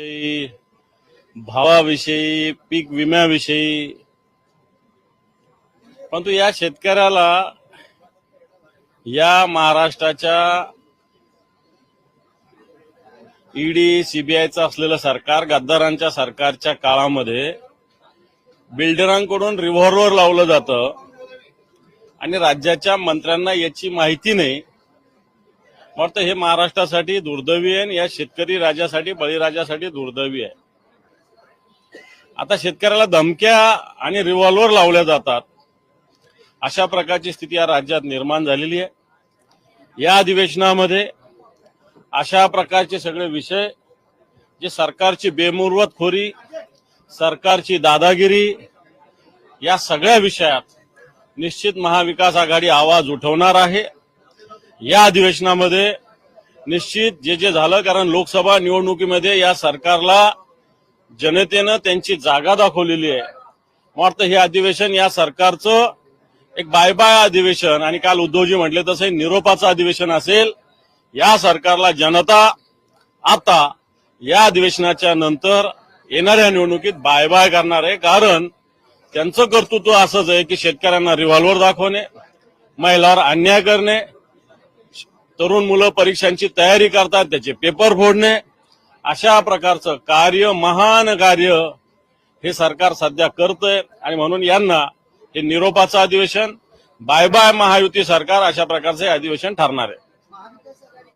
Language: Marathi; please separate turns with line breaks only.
विषयी भावाविषयी पीक विम्याविषयी परंतु या शेतकऱ्याला या महाराष्ट्राच्या ईडी सीबीआयचं असलेलं सरकार गद्दारांच्या सरकारच्या काळामध्ये बिल्डरांकडून रिव्हॉल्वर लावलं जातं आणि राज्याच्या मंत्र्यांना याची माहिती नाही. फक्त हे महाराष्ट्रासाठी दुर्दैवी आहे आणि या शेतकरी राजासाठी बळीराजासाठी दुर्दैवी आहे. आता शेतकऱ्याला धमक्या आणि रिव्हॉल्वर लावल्या जातात. अशा प्रकारची स्थिती या राज्यात निर्माण झालेली आहे. या अधिवेशनामध्ये अशा प्रकारचे सगळे विषय जे सरकारची बेमुरवतखोरी सरकारची दादागिरी या सगळ्या विषयात निश्चित महाविकास आघाडी आवाज उठवणार आहे. या अधिवेशनामध्ये निश्चित जे जे झालं कारण लोकसभा निवडणुकीमध्ये या सरकारला जनतेनं त्यांची जागा दाखवलेली आहे. मला वाटतं हे अधिवेशन या सरकारचं एक बाय बाय अधिवेशन आणि काल उद्धवजी म्हटले तसं निरोपाचं अधिवेशन असेल. या सरकारला जनता आता या अधिवेशनाच्या नंतर येणाऱ्या निवडणुकीत बाय बाय करणार आहे. कारण त्यांचं कर्तृत्व असंच आहे की शेतकऱ्यांना रिव्हॉल्वर दाखवणे महिलावर अन्याय करणे तरुण मुलं परीक्षांची तयारी करतात त्याचे पेपर फोडणे. अशा प्रकारचं कार्य महान कार्य हे सरकार सध्या करतंय. आणि म्हणून यांना हे निरोपाचं अधिवेशन बाय बाय महायुती सरकार अशा प्रकारचे अधिवेशन ठरणार आहे.